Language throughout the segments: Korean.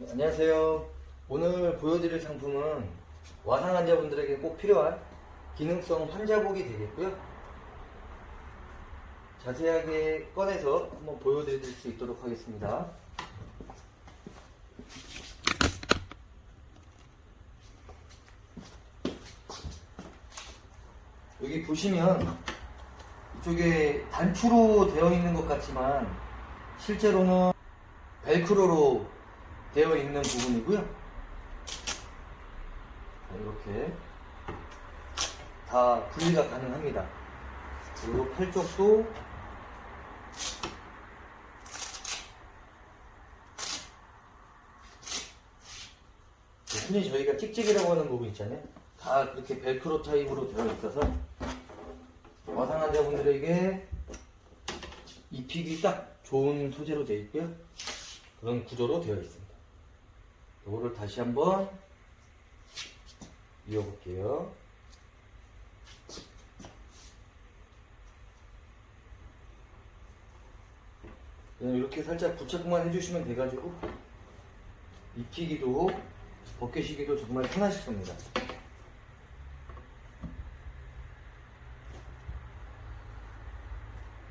네, 안녕하세요. 오늘 보여드릴 상품은 와상 환자분들에게 꼭 필요한 기능성 환자복이 되겠고요. 자세하게 꺼내서 한번 보여드릴 수 있도록 하겠습니다. 여기 보시면 이쪽에 단추로 되어 있는 것 같지만 실제로는 벨크로로 되어 있는 부분이고요. 자, 이렇게 다 분리가 가능합니다. 그리고 팔 쪽도 흔히 저희가 찍찍이라고 하는 부분 있잖아요. 다 그렇게 벨크로 타입으로 되어 있어서 와상 환자분들에게 입히기 딱 좋은 소재로 되어 있고요. 그런 구조로 되어 있습니다. 이거를 다시 한번 이어볼게요. 그냥 이렇게 살짝 부착만 해주시면 돼가지고 입히기도 벗기시기도 정말 편하실 겁니다.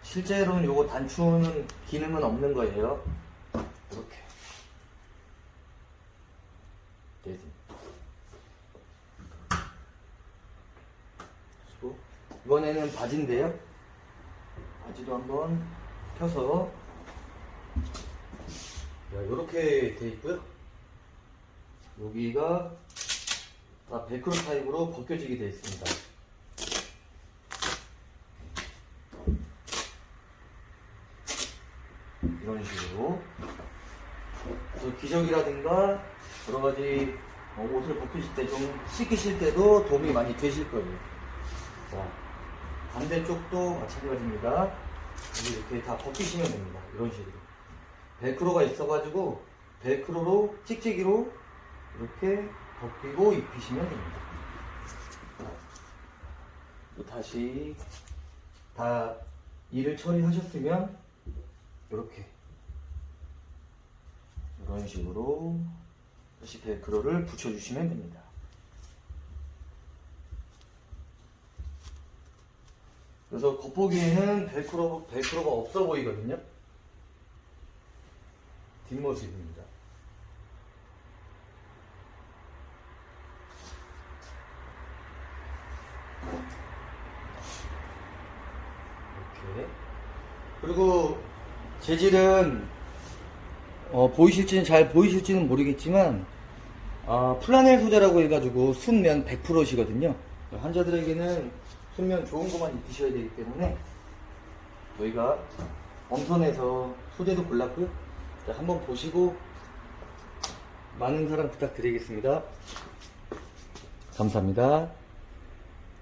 실제로는 요거 단추는 기능은 없는 거예요. 이렇게. 됐습니다. 그리고 이번에는 바지인데요. 바지도 한번 펴서 이렇게 돼 있고요. 여기가 다 벨크로 타입으로 벗겨지게 되어 있습니다. 이런 식으로 그래서 기저귀라든가 여러 가지 어, 옷을 벗기실 때 좀 씻기실 때도 도움이 많이 되실 거예요. 자, 반대쪽도 마찬가지입니다. 이렇게 다 벗기시면 됩니다. 이런 식으로. 벨크로가 있어가지고 벨크로로 찍찍이로 이렇게 벗기고 입히시면 됩니다. 또 다시 다 일을 처리하셨으면 이렇게 이런 식으로 다시 벨크로를 붙여주시면 됩니다. 그래서 겉보기에는 벨크로, 벨크로가 없어 보이거든요. 뒷모습입니다. 이렇게. 그리고 재질은 어, 보이실지는 잘 보이실지는 모르겠지만 아, 플라넬 소재라고 해가지고 순면 100%시거든요. 환자들에게는 순면 좋은 것만 입히셔야 되기 때문에 저희가 엄선해서 소재도 골랐고요. 자, 한번 보시고 많은 사랑 부탁드리겠습니다. 감사합니다.